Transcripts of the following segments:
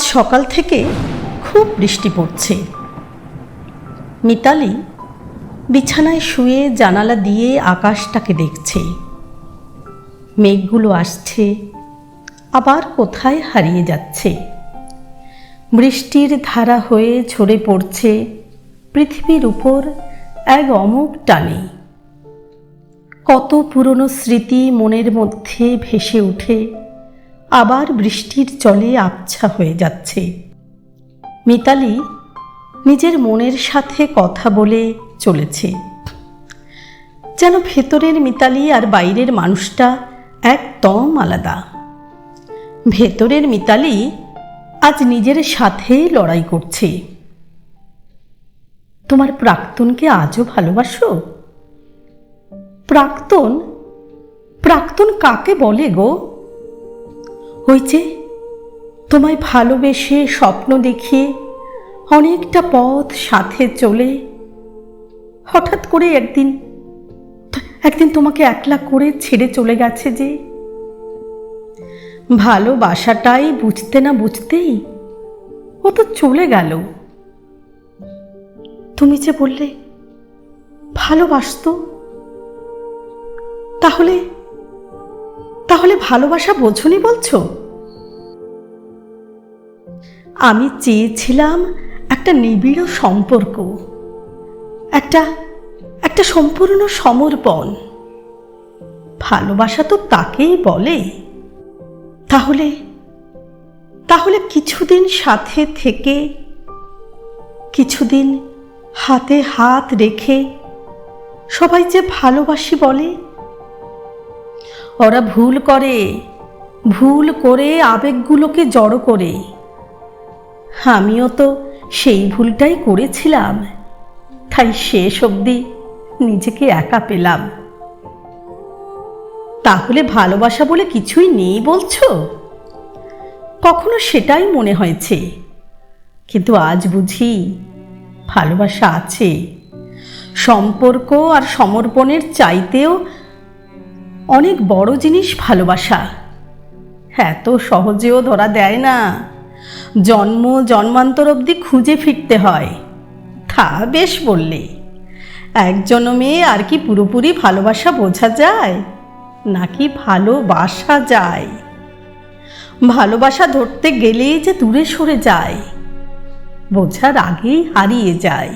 সকাল থেকে খুব বৃষ্টি পড়ছে। মিতালি বিছানায় শুয়ে জানালা দিয়ে আকাশটাকে দেখছে। মেঘগুলো আসছে, আবার কোথায় হারিয়ে যাচ্ছে। বৃষ্টির ধারা হয়ে ঝরে পড়ছে পৃথিবীর উপর এক অমুক টানে। কত পুরনো স্মৃতি মনের মধ্যে ভেসে উঠে আবার বৃষ্টির জলে আবছা হয়ে যাচ্ছে। মিতালি নিজের মনের সাথে কথা বলে চলেছে। যেন ভেতরের মিতালি আর বাইরের মানুষটা একদম আলাদা। ভেতরের মিতালি আজ নিজের সাথেই লড়াই করছে। তোমার প্রাক্তনকে আজও ভালোবাসো? প্রাক্তন? প্রাক্তন কাকে বলে গো? ওই যে, তোমায় ভালোবেসে স্বপ্ন দেখিয়ে অনেকটা পথ সাথে চলে। হঠাৎ করে একদিন একদিন তোমাকে একলা করে ছেড়ে চলে গেছে যে। ভালোবাসাটাই বুঝতে না বুঝতেই ও তো চলে গেল। তুমি যে বললে, ভালোবাসতো? তাহলে তাহলে ভালোবাসা বোঝনি বলছো? আমি চেয়েছিলাম একটা নিবিড় সম্পর্ক, একটা একটা সম্পূর্ণ সমর্পণ। ভালোবাসা তো তাকেই বলে। তাহলে তাহলে কিছুদিন সাথে থেকে, কিছুদিন হাতে হাত রেখে সবাই যে ভালোবাসি বলে ওরা ভুল করে ভুল করে আবেগগুলোকে জড়ো করে। আমিও তো সেই ভুলটাই করেছিলাম। তাই শেষ অবধি নিজেকে একা পেলাম। তাহলে ভালোবাসা বলে কিছুই নেই বলছো? কখনো সেটাই মনে হয়েছে। কিন্তু আজ বুঝি ভালোবাসা আছে। সম্পর্ক আর সমর্পণের চাইতেও অনেক বড় জিনিস ভালোবাসা। এত সহজেও ধরা দেয় না। জন্ম, জন্মান্তর অবধি খুঁজে ফিরতে হয়। তা বেশ বললে। এক জন্মে আর কি পুরোপুরি ভালোবাসা বোঝা যায়? নাকি ভালোবাসা যায়? ভালোবাসা ধরতে গেলেই যে দূরে সরে যায়, বোঝার আগেই হারিয়ে যায়।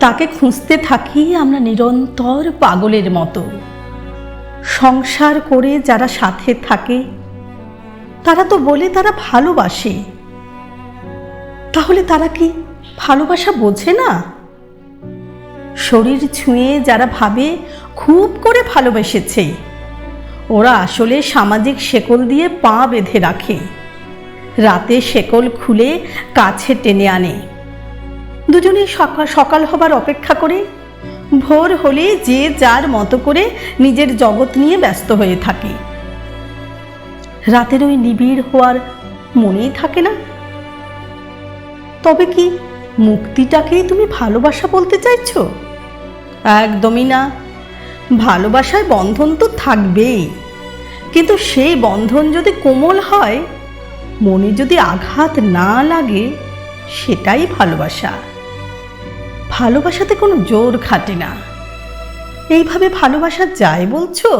তাকে খুঁজতে থাকি আমরা নিরন্তর পাগলের মতো। সংসার করে যারা সাথে থাকে, তারা তো বলে তারা ভালোবাসে। তাহলে তারা কি ভালোবাসা বোঝে না? শরীর ছুঁয়ে যারা ভাবে, খুব করে ভালোবেসেছে। ওরা আসলে সামাজিক শেকল দিয়ে পা বেঁধে রাখে। রাতে শেকল খুলে কাছে টেনে আনে। দুজনেই সকাল সকাল হবার অপেক্ষা করে ভোর হলে যে যার মতো করে নিজের জগৎ নিয়ে ব্যস্ত হয়ে থাকে। রাতের ওই নিবিড় হওয়ার মনেই থাকে না। তবে কি মুক্তিটাকেই তুমি ভালোবাসা বলতে চাইছো? একদমই না। ভালোবাসায় বন্ধন তো থাকবেই। কিন্তু সেই বন্ধন যদি কোমল হয়, মনে যদি আঘাত না লাগে, সেটাই ভালোবাসা। ভালোবাসাতে কোনো জোর খাটে না। এইভাবে ভালোবাসা যায় বলছো?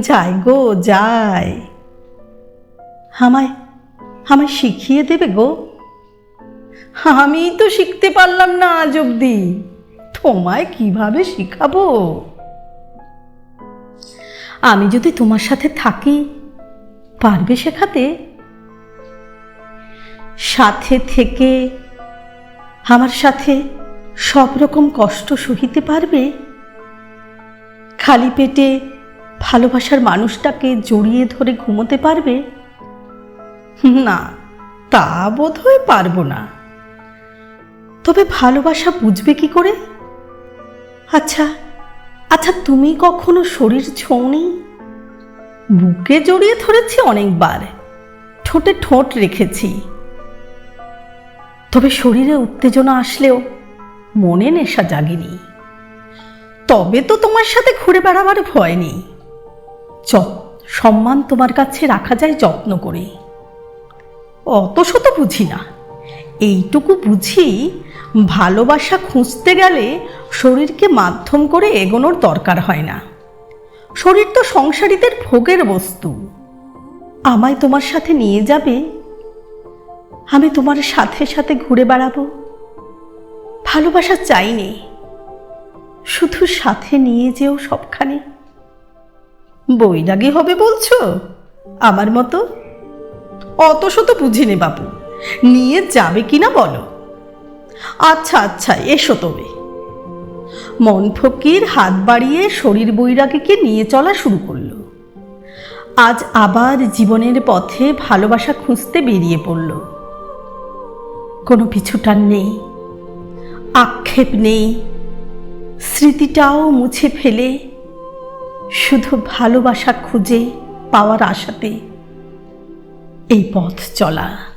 যায় গো, যায়। আমায় আমায় শিখিয়ে দেবে গো? আমি তো শিখতে পারলাম না আজ অব্দি তোমায় কীভাবে শিখাবো? আমি যদি তোমার সাথে থাকি, পারবে শেখাতে? সাথে থেকে, আমার সাথে সব রকম কষ্ট সহিতে পারবে? খালি পেটে ভালোবাসার মানুষটাকে জড়িয়ে ধরে ঘুমোতে পারবে? না, তা বোধ হয় পারব না। তবে ভালোবাসা বুঝবে কি করে? আচ্ছা আচ্ছা তুমি কখনো শরীর ছোঁনি বুকে জড়িয়ে ধরেছি অনেকবার, ঠোঁটে ঠোঁট রেখেছি। তবে শরীরে উত্তেজনা আসলেও মনে নেশা জাগেনি। তবে তো তোমার সাথে ঘুরে বেড়াবার ভয় নেই। সম্মান তোমার কাছে রাখা যায় যত্ন করে। অত শত বুঝি না। এইটুকু বুঝি, ভালোবাসা খুঁজতে গেলে শরীরকে মাধ্যম করে এগোনোর দরকার হয় না। শরীর তো সংসারীদের ভোগের বস্তু। আমায় তোমার সাথে নিয়ে যাবে? আমি তোমার সাথে সাথে ঘুরে বেড়াবো? ভালোবাসা চাইনি। শুধু সাথে নিয়ে যেও সবখানে। বৈরাগী হবে বলছো? আমার মতো? অত শত বুঝিনি বাবু নিয়ে যাবে কিনা বলো? আচ্ছা আচ্ছা এসো তবে। মন ফকির হাত বাড়িয়ে শরীর বৈরাগীকে নিয়ে চলা শুরু করল। আজ আবার জীবনের পথে ভালোবাসা খুঁজতে বেরিয়ে পড়ল। কোনো পিছুটান নেই। আক্ষেপ নেই। স্মৃতিটাও মুছে ফেলে। শুধু ভালোবাসা খুঁজে পাওয়ার আশাতে এই পথ চলা।